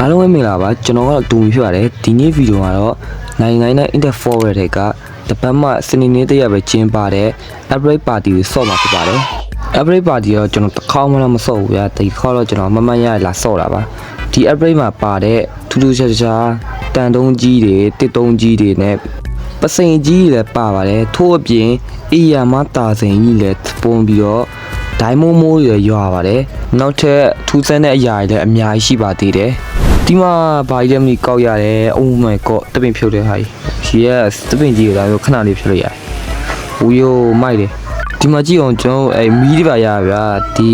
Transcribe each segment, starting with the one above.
အားလုံးပဲမင်္ဂလာပါကျွန်တော်ကတော့ဒူမီဖြစ်ပါတယ်ဒီနေ့ဗီဒီယိုကတော့နိုင်နိုင်နဲ့ Inter Forward တွေကတပတ်မှစနေနေ့တရက်ပဲကျင်းပတဲ့ Upgrade Party ကိုစော့မှာဖြစ်ပါတယ် Upgrade Party တော့ကျွန်တော်တစ်ခေါက်မှလည်းမစော့ဘူးဗျာဒီခေါက်တော့ကျွန်တော်မမတ်ရလာစော့တာပါဒီ Upgrade မှာပါတဲ့ထူးထူးခြားခြားတန်တုံးကြီးတွေတစ်တုံးကြီးတွေနဲ့ပစိန်ကြီးတွေလည်းပါပါတယ်ထို့အပြင်အေးရမတာစိန်ကြီးလည်းပုံပြီးတော့ဒိုင်းမိုးမိုးရရွာပါတယ်နောက်ထပ်ထူးဆန်းတဲ့အရာတွေလည်းအများကြီးရှိပါသေးတယ် ဒီမှာဘာကြီးလဲမသိကောက်ရတယ် oh my god တပင်ဖြုတ်တဲ့ဟာကြီး yes တပင်ကြီးကဒါမျိုးခဏလေးဖြုတ်လိုက်ရတယ်ဝီယိုမိုက်တယ်ဒီမှာကြည့်အောင်ကျွန်တော်အဲမီးတွေပါရဗျာဒီ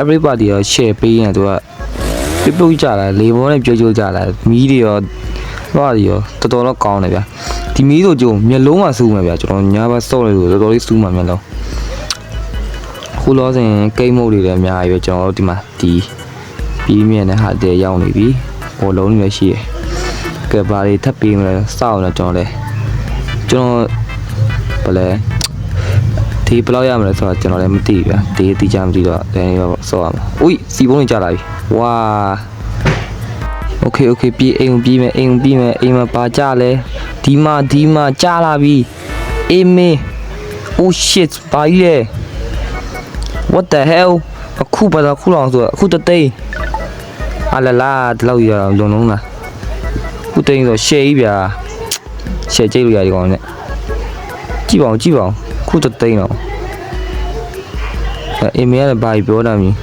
everybody ရော share ပေးရင်သူကပြပုတ်ကြလာလေဘောနဲ့ပြောကြကြလာမီးတွေရောဘာတွေရောတော်တော်တော့ကောင်းတယ်ဗျာဒီမီးတို့ကြုံမျက်လုံးမှာစူးမှာဗျာကျွန်တော်ညာဘက်စော့လိုက်လို့တော်တော်လေးစူးမှာမျက်လုံးခုလောစဉ်ကိတ်မုတ်တွေလည်းအများကြီးပဲကျွန်တော်တို့ဒီမှာဒီ ပြင်းမြန်တဲ့ဟာတဲရောက်နေပြီဘောလုံးတွေရှိရယ်ကဲဘာတွေထပ်ပေးမလဲစောင့်တော့ကျွန်တော်လဲကျွန်တော်ဘယ်လဲဒီဘယ်လောက်ရမလဲဆိုတော့ကျွန်တော်လည်းမသိဘူးဗျာဒီအတိအကျမသိတော့ဒါနေတော့စောရမှာဥိစီပုံးတွေကြာလာပြီဝါ Okay okay ပြေးအိမ်ပြေးမယ်အိမ်ပြေးမယ်အိမ်မှာပါကြလဲဒီမှာဒီမှာကြာလာပြီအေးမင်း oh shit ဘာကြီးလဲ what the hell အခုဘာသာခုလောင်ဆိုအခုတသိန်း အလလားဒီလောက်ရတော့လုံလုံးလားခုတိန်ဆိုရှယ်ကြီးဗျာရှယ်ကြိတ်လို့ရဒီကောင်နဲ့ကြည့်ပါအောင်ကြည့်ပါအောင်ခုတသိန်းတော့အမေကဘာပြောတာမြင်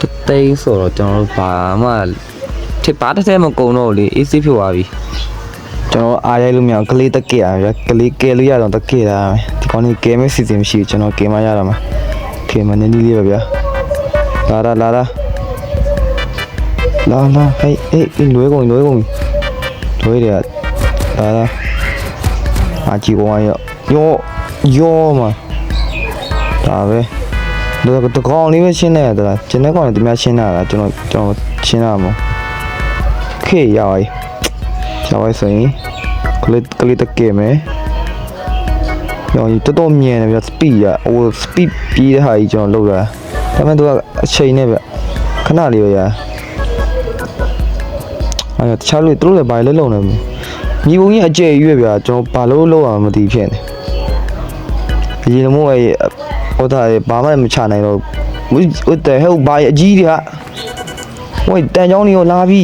တသိန်းဆိုတော့ကျွန်တော်တို့ဘာမှတစ်ပါတစ်ထဲမကုန်တော့လေအေးစစ်ဖြစ်သွားပြီကျွန်တော်အားရိုက်လို့မရအောင်ကလေးတက်ကရအောင်ဗျာကလေးကဲလို့ရတော့တက်ကရအောင်ဒီကောင်ကဲမဲ့စီစဉ်မရှိကျွန်တော်ကဲမရတော့မှာကဲမနေနေလေးပဲဗျာလာလာလာလာ လာလာဟေးဟေးလွဲကုန်လွဲကုန်လွဲတယ်လာလာအကြည့်ကောင်းရောယောယောမဒါပဲဒါကတကောင်လေးပဲရှင်းနေရတယ်လားကျန်တဲ့ကောင်တွေတမရှင်းတာလားကျွန်တော်ကျွန်တော်ရှင်းတာမဟုတ်ခေးရောက်ရောက်ဆိုရင်ကလစ်ကလစ်တကယ်မယ်ကျွန်တော်တော်တော်မြန်တယ်ဗျ speed อ่ะဟို speed ပြေးတဲ့ဟာကြီးကျွန်တော်လောက်တာဒါပေမဲ့သူကအချိန်နဲ့ဗျခဏလေးပဲရာ အဲ့တခြားလူတွေသူတို့လည်းဘာလဲလုံနေမြေပုံကြီးအကျယ်ကြီးပဲဗျကျွန်တော်ဘာလို့လောက်အောင်မသိဖြစ်နေဒီလိုမျိုးအဲ့ဟိုတာဘာမှမချနိုင်တော့ဟိုတဲ့ဟဲ့ဘာအကြီးတွေကဝိုင်းတန်ချောင်းတွေကိုလာပြီ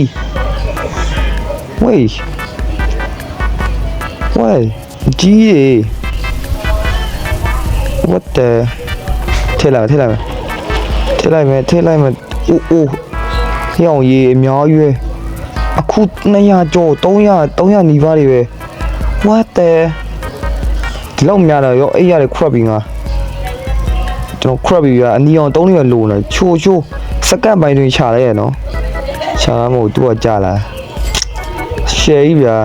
ဝေးဝေးကြီးတွေ what the ထည့်လိုက်ထည့်လိုက်မယ်ထည့်လိုက်မယ်ထည့်လိုက်မယ်အိုးအိုးဟျောင်းရေးအများကြီးပဲ အခု200ကျော်300 300နီးပါးတွေပဲ what the ဒီလောက်များတော့ရောအဲ့ရတယ် crab ငါကျွန်တော် crab ရအနီအောင်3ရက်လိုနေချိုချိုစကတ်ပိုင်းတွင်ခြာလိုက်ရနော်ခြာလာမို့သူကကြာလာရှယ်ကြီးဗျာ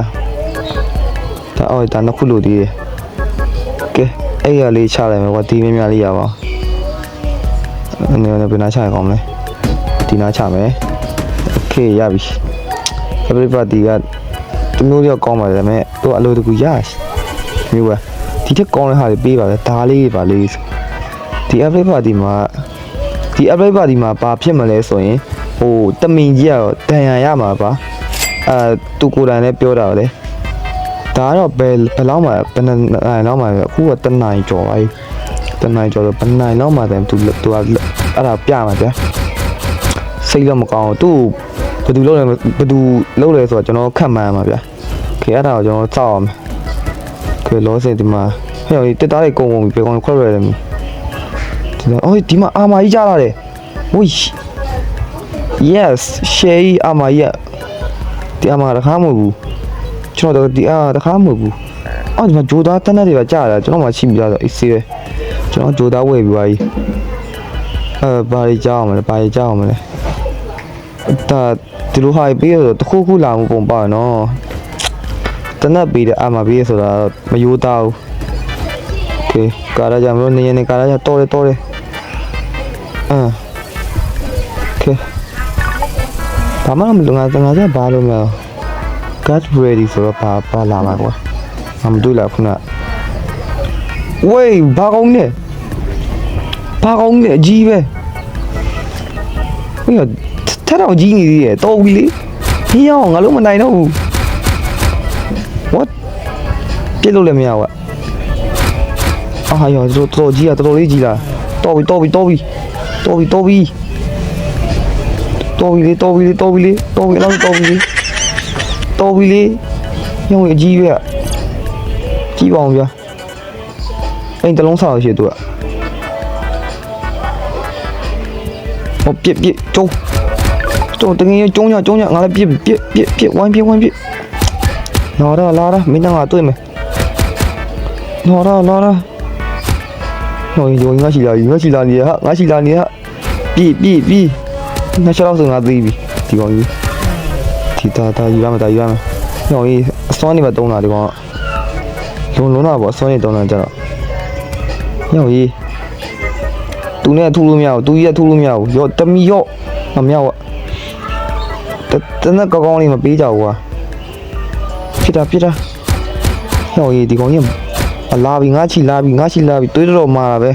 ဒါအော်ဒါနှစ်ခုလိုသေးတယ် ကဲအဲ့ရလေးချလိုက်မယ်ကွာဒီမင်းများလေးရပါအနေနဲ့ဘယ်နာချရကောင်းမလဲဒီနာချမယ်โอเคရပြီ everybody ကသူမျိုးရောက်ကောင်းပါတယ်ဒါပေမဲ့သူကအလိုတကူရမျိုးပဲဒီထက်ကောင်းတဲ့ဟာတွေပေးပါလေဒါလေးပါလေးဒီ everybody မှာဒီ everybody မှာဘာဖြစ်မလဲဆိုရင်ဟိုတမင်ကြီးကတော့တန်ရရမှာပါအဲသူကိုယ်တိုင်လည်းပြောတာပါလေဒါကတော့ဘယ်ဘယ်လောက်မှဘယ်နှစ်နိုင်လောက်မှပဲအခုကတနိုင်ကျော်ပါပြီတနိုင်ကျော်တော့ဘယ်နိုင်လောက်မှတယ်သူသူကအဲ့ဒါပြမှာဗျာစိတ်တော့မကောင်းဘူးသူဘ ယ်သူလုပ်လဲဘယ်သူလုပ်လဲဆိုတော့ကျွန်တော်ခတ်မှန်းမှာဗျာခေအဲ့ဒါကိုကျွန်တော်စောက်အောင်ခေလောစင်ဒီမှာဟဲ့တက်သားတွေကုံကုန်ပြီဘယ်ကောင်ခွက်ရလဲမဒီတော့အော်ဒီမှာအာမာကြီးကြားလာတယ်ဝိ yes ရှေးအာမာကြီးဒီအာမာတခါမဟုတ်ဘူးကျွန်တော်တို့ဒီအားတခါမဟုတ်ဘူးအော်ဒီမှာဂျိုသားတန်းတဲ့တွေကကြာတာကျွန်တော်မှရှိပြီလားဆိုအေးဆေးပဲကျွန်တော်ဂျိုသားဝယ်ပြီးပါပြီအဲဘာတွေကြောက်အောင်မလဲဘာတွေကြောက်အောင်မလဲ ဒါဒီလိုဟာပြီးတော့တခုခုလာမှုပုံပါနော်တနက်ပြီးတဲ့အာမပြီးဆိုတာမယိုးသားဘူးโอเคကာရာကြမလို့နေနေကာရာကြတော်တယ်တော်တယ်အာโอเคဘာမှမလုပ်ငါငါကဘာလို့မလဲ get ready ဆိုတော့ပါပါလာမှာကွာမမတွေ့လားခုနဝေးဘာကောင်းလဲဘာကောင်းလဲအကြီးပဲဟို ချက်တော့ကြီးနေသေးတယ်တော်ပြီလေ။ဒီရောက်ငါလုံးမနိုင်တော့ဘူး။ What ပြစ်လို့လည်းမရဘူး။အာရောတော်တော်ကြီးอ่ะတော်တော်လေးကြီးလာ။တော်ပြီတော်ပြီတော်ပြီတော်ပြီတော်ပြီတော်ပြီလေတော်ပြီလေတော်ပြီလေတော်ပြီလောက်တော်ပြီလေတော်ပြီလေညောင်ရအကြီးပဲကြီးပါအောင်ဗျာအိမ်တလုံးဆောက်ရရှိသူကဟောပြစ်ပြစ်ကျုံး ကျုံးတကယ်ကျုံးညကျုံးညငါလည်းပြစ်ပြစ်ပြစ်ပြစ်ဝိုင်းပြစ်ဝိုင်းပြစ်လာတော့လာတော့မင်းကငါတွေ့မယ်လာတော့လာတော့ဟိုယောငါရှိလာငါရှိလာနေဟာငါရှိလာနေဟာပြစ်ပြစ်ပြစ်ငါချောက်ဆိုငါသိပြီဒီကောင်ကြီးဒီတာတာယူရမယ်တာယူရမယ်ဟိုကြီးအစွမ်းနေမှာတုံးတာဒီကောင်ကလုံးလုံးတာပေါ့အစွမ်းနေတုံးတာကြတော့ဟိုကြီးသူနဲ့ထူလို့မရဘူးသူကြီးကထူလို့မရဘူးရောတမီရောမမြောက်อ่ะ တတနကောင်းကောင်းလေးမပေးကြဘူးကွာဖြစ်တာဖြစ်တာဟိုကြီးဒီကောင်ကြီးအလာပြီငါချီလာပြီငါချီလာပြီတွေးတော့မှာပဲ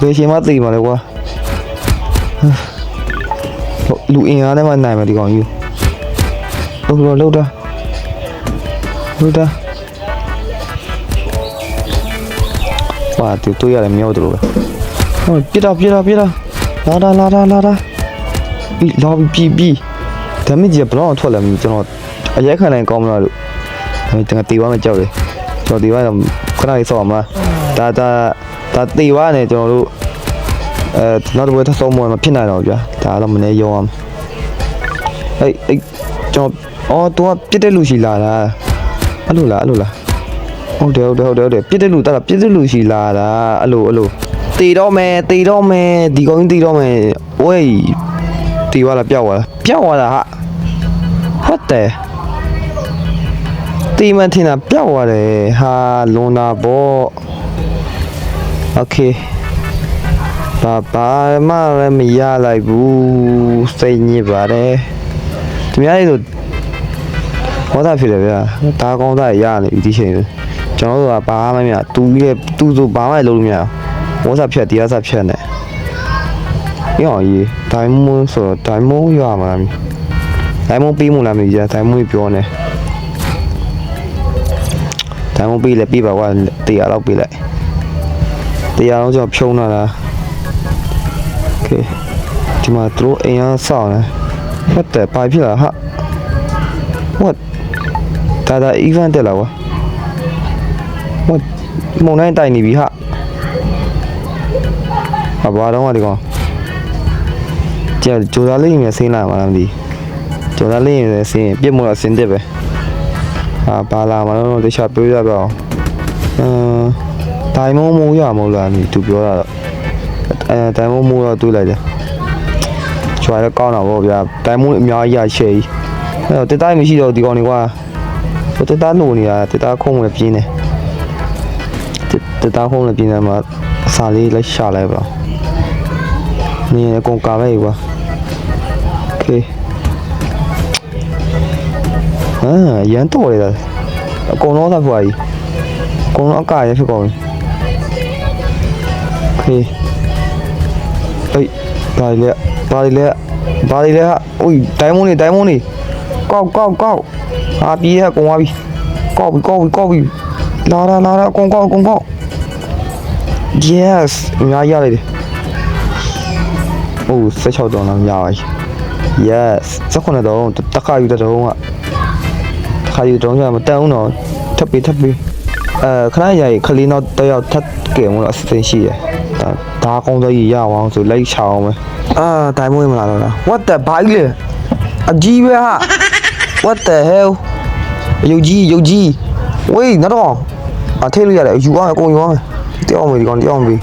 ဘယ်ရှင်မသိမှာလဲကွာဟိုလူအင်အားနဲ့မှနိုင်မှာဒီကောင်ကြီးလို့လို့လို့တာလို့တာပါတူတွေးရတယ်မြောက်တယ်လို့ပဲဟိုပြစ်တာပြစ်တာပြစ်တာလာတာလာတာလာတာ ပြီလာပြီပြီပြီဒါမှမဟုတ်ဘလောင်းထွက်လာပြီကျွန်တော်အရက်ခံနိုင်ကောင်းမလားလို့ဒါပေမဲ့တေးသွားမှကြောက်တယ်ကျွန်တော်တေးသွားတော့ခဏလေးဆော့အောင်မလားဒါဒါဒါတေးသွားနေကျွန်တော်တို့အဲနောက်တစ်ပွဲထပ်ဆုံးမမဖြစ်နိုင်တော့ဗျာဒါတော့မနေရောအောင်အေးအေးကျွန်တော်အော်သူကပြစ်တဲ့လူရှိလာတာအဲ့လိုလားအဲ့လိုလားဟုတ်တယ်ဟုတ်တယ်ဟုတ်တယ်ဟုတ်တယ်ပြစ်တဲ့လူတာပြစ်တဲ့လူရှိလာတာအဲ့လိုအဲ့လိုတေတော့မယ်တေတော့မယ်ဒီကောင်ကြီးတေတော့မယ်ဝေး တီသွားလားပျောက်သွားလားပျောက်သွားတာဟာ what the တီမန်ထင်တာပျောက်သွားတယ်ဟာလွန်တာပေါ့ okay ဘာဘာမှလည်းမရလိုက်ဘူးစိတ်ညစ်ပါတယ်သူများတွေဆိုဟောတာဖြစ်တယ်ဗျာဒါကောင်းတာရနေပြီဒီချိန်လေကျွန်တော်တို့ကဘာမှမရတူကြီးလေတူဆိုဘာမှလုပ်လို့မရဘူးဝေါ်စာဖြတ်တရားစာဖြတ်နေ ရောကြီးဒိုင်မွန်းဆိုတော့ဒိုင်မွန်းရမှာဒိုင်မွန်းပြီးမှုလားမသိကြဒိုင်မွန်းပြောနေဒိုင်မွန်းပြီးလဲပြီးပါကွာတရားတော့ပြီးလိုက်တရားတော့ကျွန်တော်ဖြုံးလာတာโอเคဒီမှာသူတို့အိမ်အားစောင့်နေဟုတ်တယ်ပါဖြစ်လာဟာ what ဒါဒါ event တက်လာကွာ what မုံတိုင်းတိုင်နေပြီဟာဟာဘာတော့ကဒီကောင် ကျန်ကြိုသားလေးရင်ဆင်းလာမှာလားမသိကြိုသားလေးရင်ဆင်းရင်ပြစ်မို့တော့ဆင်းတက်ပဲဟာဘာလာမှာတော့တခြားပြောရတော့အမ်ဒိုင်မုံမိုးရမို့လားမသိသူပြောတာတော့အဲဒိုင်မုံမိုးတော့တွေးလိုက်တယ်ကျွာတော့ကောင်းတာပေါ့ဗျာဒိုင်မုံအများကြီးရရှယ်ကြီးအဲ့တော့တက်တိုင်းမရှိတော့ဒီကောင်တွေကွာတက်သားလို့နေတာတက်သားခုံးဝင်ပြင်းနေတတဟုံးလည်းပြင်းတယ်မှာအစာလေးလိုက်ရှာလိုက်ပါနေအကုန်ကာပဲကွာ โอเคအာရန်တော့လေအကုန်လုံးသားဖွာကြီးအကုန်လုံးအကရဖြစ်ကုန်ပြီโอเคအေးဘာလဲဘာလဲဘာလဲဟာอุ้ยဒိုင်းမွန်နေဒိုင်းမွန်နေကောက်ကောက်ကောက်အာပြေးရကုန်သွားပြီကောက်ပြီကောက်ပြီကောက်ပြီလာလာလာလာအကုန်ကောက်အကုန်ကောက် Yes အများကြီးရလိုက်တယ်။အိုး16တောင်းလောက်ရပါပြီ။ Yes 18တောင်းတစ်ခါယူတဲ့တောင်းကတစ်ခါယူတောင်းရမတန်ဘူးတော့ထပ်ပြီးထပ်ပြီးအဲခဏရည်ခလေးတော့တယောက်ထပ်ကဲမလို့အစင်ရှိရယ်။ဒါဒါကောင်းသောကြီးရအောင်ဆိုလိုက်ချအောင်ပဲ။အာတိုင်မွေးမလာတော့လား။ What the ဘာကြီးလဲ။အကြီးပဲဟာ What the hell ရုပ်ကြီးရုပ်ကြီးဝေးတော့အထည့်လို့ရတယ်ယူအောင်အကုန်ယူအောင်တောင်းမေဒီကောင်တောင်းပြီ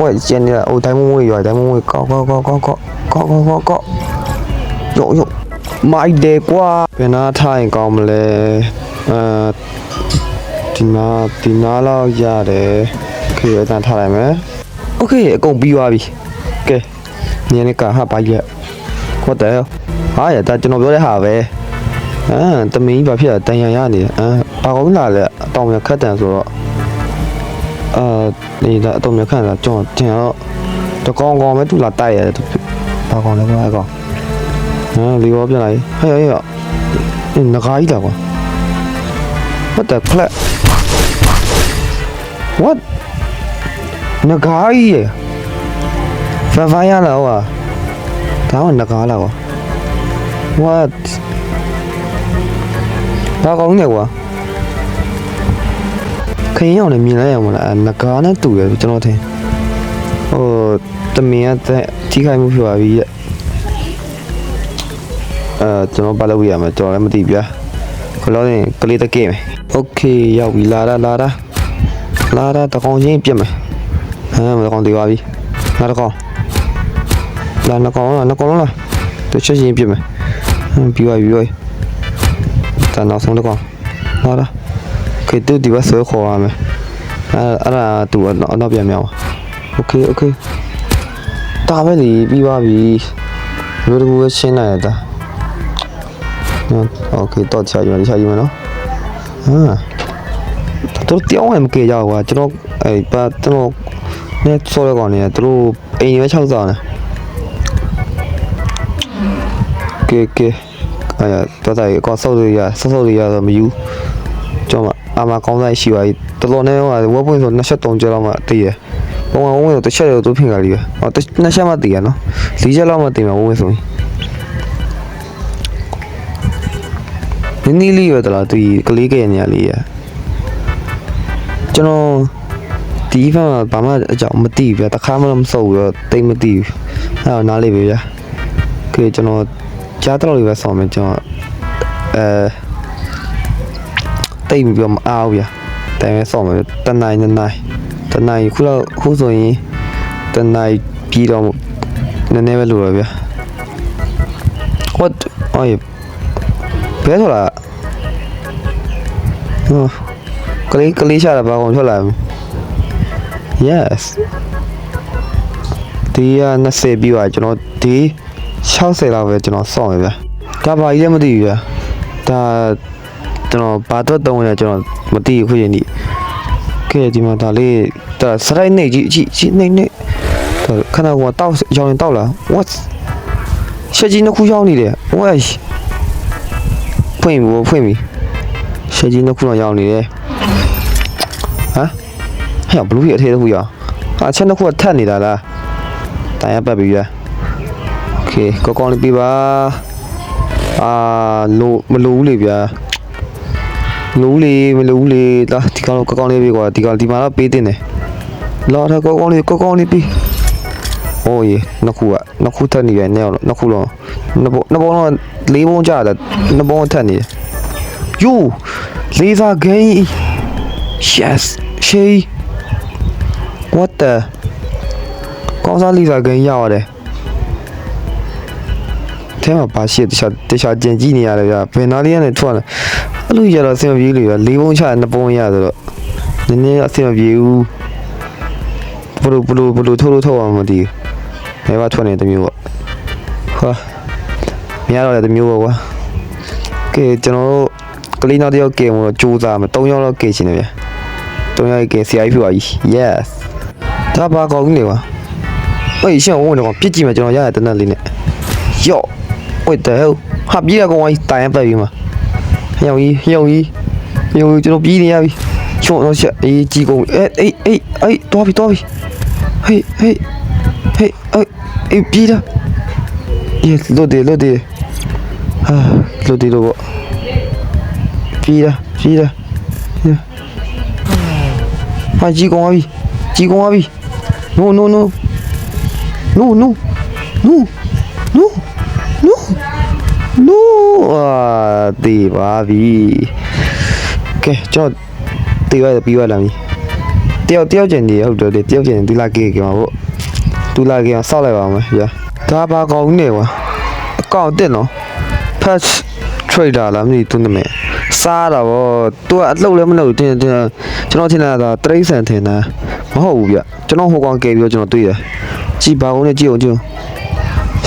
ဝဲကျန်နေတာဟိုတိုင်းမွေးရွာတိုင်းမွေးကောက်ကောက်ကောက်ကောက်ကောက်ကောက်ကောက်ကောက်ကောက်ယောယောမိုက်တယ်ကွာဘယ်နာထားရင်ကောင်းမလဲအဲဒီနာဒီနာလောက်ရတယ်ခေအတန်ထားလိုက်မယ်โอเคအကုန်ပြီးသွားပြီကဲညနေကဟာပါရက်ဟုတ်တယ်ဟာရတာကျွန်တော်ပြောတဲ့ဟာပဲအာတမင်းဘာဖြစ်လဲတန်ရန်ရနေအာဘာကောင်းလာလဲအတောင်ရခက်တန်ဆိုတော့အာ နေတာအတော့မြခန့်လာကျွန်တော်တင်တော့တကောင်ကောင်ပဲသူလာတိုက်ရတယ်သူဘာကောင်လဲကွာအကောင်ဟမ်လီဘောပြန်လာပြီဟဲ့ဟဲ့ဟဲ့အေးငကားကြီးတာကွာ what the crap what ငကားကြီးရဖန်ဖန်ရလာဟောဒါကငကားလာကွာ what ဘာကောင်လဲကွာ ခရင်အောင်လည်းမြင်လိုက်ရမလားအဲငကားနဲ့တူတယ်ကျွန်တော်ထင်ဟိုတမင်ကတဲ့ထိခိုက်မှုဖြစ်ပါပြီရဲ့အဲကျွန်တော်ဘာလုပ်ရမလဲကျွန်တော်လည်းမသိဘူးဗျာခလို့ရင်ကလေးတကဲမယ်โอเคရောက်ပြီလာတာလာတာလာတာတကောင်ချင်းပြတ်မယ်ဟမ်မတကောင်သေးပါပြီလာတကောင်လာနှစ်ကောင်လာနှစ်ကောင်လာတစ်ချက်ချင်းပြတ်မယ်ဟမ်ပြီးပါပြီပြီးပါပြီဒါနောက်ဆုံးတကောင်လာတာ ခေတူဒီဘဆွဲခေါ်ရမယ်အဲအဲ့ဒါသူအနောက်အနောက်ပြန်မြောက်โอเคโอเคဒါပဲလေပြီးပါပြီဘယ်လိုပဲရှင်းလိုက်ရတာနော်โอเคတော့ချာယူမယ်ချာယူမယ်နော်ဟာတို့တောင်းရမကြကြကွာကျွန်တော်အဲ့ပါကျွန်တော်နဲ့ဆော်ရကောင်နေသူတို့အိမ်ရွယ်6ဆောင်နေကဲကဲအဲ့တော့တိုင်ကောဆောက်လို့ရဆောက်ဆောက်လို့ရတော့မယူကျွန်တော် အမကောင်းဆိုင်ရှိပါပြီတော်တော်နဲ့ဟိုဝက်ပွင့်ဆို23ကျော်လောက်မှတည်ရပုံမှန်ဝဝင်ဆိုတစ်ချက်တော့သူဖြစ်ကြလိမ့်ပဲဟောနှစ်ချက်မှတည်ရနော်၄ချက်လောက်မှတည်မှာဝဝင်ဆိုရင်နည်းနည်းလေးရတလားဒီကလေးကရဲ့နေရာလေးရကျွန်တော်ဒီဖက်မှာဘာမှအကြောင်းမသိဘူးဗျတခါမှမစုပ်ဘူးတော့တိတ်မသိဘူးအဲ့တော့နားလေးပဲဗျာကဲကျွန်တော်ကြားတော့လေးပဲဆောင်းမယ်ကျွန်တော်အဲ တိတ်ပြီးတော့မအားဘူးဗျာတိုင်ပဲဆောင်းမယ်တနိုင်တနိုင်တနိုင်ခုတော့ခုဆိုရင်တနိုင်ပြီးတော့နည်းနည်းပဲလိုရဗျာ what အော်ဘယ်ဆိုလားဟောကလေးကလေးရှာတာဘာကောင်ထွက်လာမလဲ yes ဒီက20ပြီးသွားကျွန်တော်ဒီ60လောက်ပဲကျွန်တော်စောင့်ရဗျာဒါဘာကြီးလဲမသိဘူးဗျာဒါ ကျွန်တော်ဘာတော့တုံးလဲကျွန်တော်မသိဘူးခုချိန်ဒီကဲဒီမှာဒါလေးဒါစရိုက်နေကြီးကြီးကြီးနေနေဒါခဏကတောက်ရောင်းရင်တောက်လာ what ရှက်ကြီးနှစ်ခုရောင်းနေတယ် what ဖွင့်ဘူးဖွင့်ပြီရှက်ကြီးနှစ်ခုတော့ရောင်းနေတယ်ဟမ် ဟဲ့ဘလူးကြီးအထဲတစ်ခုရအောင်အချက်နှစ်ခုကထက်နေတာလားတိုင်ရပတ်ပြီဗျာโอเคကောကောင်းလေးပြပါအာလိုမလိုဘူးလေဗျာ လို့လေမလို့လေဒါဒီကောင်တော့ကောက်ကောက်လေးပဲကွာဒီကောင်ဒီမှာတော့ပေးတင်တယ်လာထားကောက်ကောက်လေးကောက်ကောက်လေးပြီးโอ้ยนักคู่อ่ะนักคู่ทันนี่ไงเนี่ยนักคู่ลองนักบอลนักบอลเลยบอลจ้าแต่นักบอลทันนี่ยูเลซาเกย์ yes ရှိ what the ကောင်းစားလေဆာဂိမ်းရောက်ရတယ်အဲမှာပါရှိတခြားတခြားကြင်ကြည့်နေရတယ်ဗျာဘယ်နာလေးကနေထွက်လာ အဲ့လိုရတော့အဆင်မပြေလို့ဗျာလေးပုံချနှစ်ပုံရဆိုတော့နည်းနည်းအဆင်မပြေဘူးဘလို့ဘလို့ဘလို့ထိုးလို့ထိုးအောင်မသိဘူးဘယ်မှာထွက်နေတမျိုးပေါ့ဟာမရတော့လည်းတမျိုးပေါ့ကွာကဲကျွန်တော်တို့ကလေးနောက်တစ်ယောက်ကဲမို့တော့စူးစမ်းမယ်၃ယောက်တော့ကဲချင်တယ်ဗျာ၃ယောက်ကဲဆရာကြီးဖြစ်ပါပြီ yes ဒါဘာကောင်းကြီးလဲကွာအေးရှင်းဝင်တော့ပြစ်ကြည့်မယ်ကျွန်တော်ရရတဲ့နဲ့လေးနဲ့ယော့ what the hell ဟာပြေးရကောင်ကြီးတိုင်ရပတ်ပြီမှာ ဟျောင်ကြီးဟျောင်ကြီးဟျောင်ကျွန်တော်ပြေးနေရပြီချော့တော့ချက်အေးကြီးကုန်အေးအေးအေးအေးတော်ပြီတော်ပြီဟေးဟေးဟေးအေးအေးပြေးတာယေလို့တယ်လို့တယ်ဟာလို့တယ်လို့ပေါ့ပြေးတာပြေးတာဟာကြီးကုန်ပြီကြီးကုန်ပြီ no no no no no no no no no အာတေးပါပြီကဲကျွန်တော်တေးရပြီးရလာပြီတယောက်တယောက်ကျင်နေဟုတ်တယ်လေတယောက်ကျင်ဒီလာကေကေမှာပေါ့ဒူလာကေအောင်စောက်လိုက်ပါမယ်ဗျာဒါဘာကောင်းနေကွာအကောင့်တက်နော် patch trader လားမသိသူနာမည်စားတာဗောသူကအလှုပ်လည်းမလှုပ်တင်တင်ကျွန်တော်ထင်တာဒါတရိတ်ဆန်ထင်တာမဟုတ်ဘူးဗျကျွန်တော်ဟိုကောင်ကဲပြီးတော့ကျွန်တော်တွေ့တယ်ကြည်ပါဦးနဲ့ကြည့်အောင်ကြည့်အောင်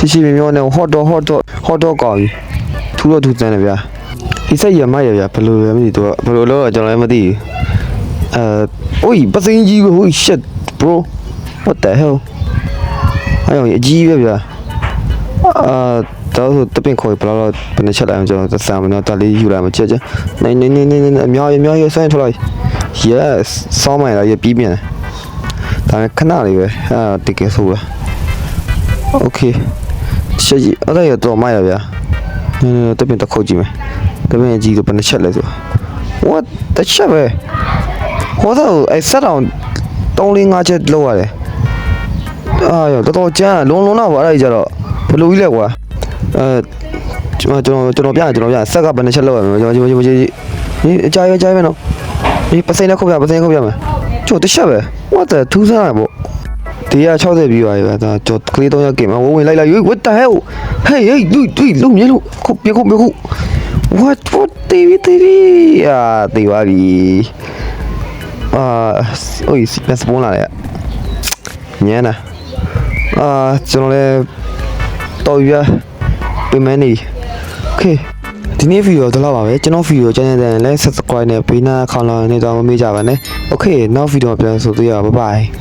ရှိရှိမြေမြောနဲ့ hot dog hot dog hot dog ကောင်းပြီထူတော့ထူစမ်းတယ်ဗျဒီစိတ်ရမရဗျဘယ်လိုလဲမသိသူကဘယ်လိုလဲကျွန်တော်လည်းမသိဘူးအဲအိုးပစင်းကြီးကို shit bro what the hell အဲ့ရောအကြီးပဲဗျအာတော့ဆိုတပင်ခေါ်ဘယ်လောက်ဘယ်နှချက်လိုက်အောင်ကျွန်တော်သက်ဆံမနော်တလေးယူလိုက်မချက်ချက်နေနေနေနေနေအများကြီးအများကြီးဆိုရင်ထွက်လိုက် yes ဆောင်းမိုင်လာရပြီးပြန်ဒါနဲ့ခဏလေးပဲအာတကယ်ဆိုပဲ okay ချက်ကြီးအဲ့ဒါရတော့မရဗျာနည်းနည်းတပင်တစ်ခုတ်ကြည့်မယ်တပင်ကြီးတော့ဘယ်နှချက်လဲဆို what တစ်ချက်ပဲဟောတော့အဲ့ဆက်အောင်3 4 5ချက်လောက်ရတယ်အာရတော်တော်ကြမ်းလုံးလုံးတော့ဗောအဲ့ဒါကြီးကြတော့ဘယ်လိုကြီးလဲကွာအဲကျွန်တော်ကျွန်တော်ကျွန်တော်ပြကျွန်တော်ပြဆက်ကဘယ်နှချက်လောက်ရမလဲကျွန်တော်ကျွန်တော်ကျွန်တော်ဒီအကြိုင်အကြိုင်ပဲနော်ဒီပစိန်နဲ့ခုတ်ပြပစိန်ခုတ်ပြမယ်ကျို့တစ်ချက်ပဲ what the ထူးဆန်းရပေါ့ ဒီက60ပြီးပါပြီဗျာဒါကျွန်တော်ကလေးတော့ရကင်မဝင်ဝင်လိုက်လိုက် what the hell hey hey လူလူလူမြလူခုပြခုပြခု what what TV TV အာတေးပါပြီအာအိုးစီပစပွန်လာလေညံနာအာကျွန်တော်လည်းတော်ပြီဗျာပြင်မနေ okay ဒီနေ့ဗီဒီယိုတော့လောက်ပါပဲကျွန်တော်ဗီဒီယိုကျန်တဲ့လည်း subscribe နဲ့ဘေးနားခေါင်းလောင်းနေတော့မမေ့ကြပါနဲ့ okay နောက်ဗီဒီယိုပြန်ဆိုသေးရပါ bye bye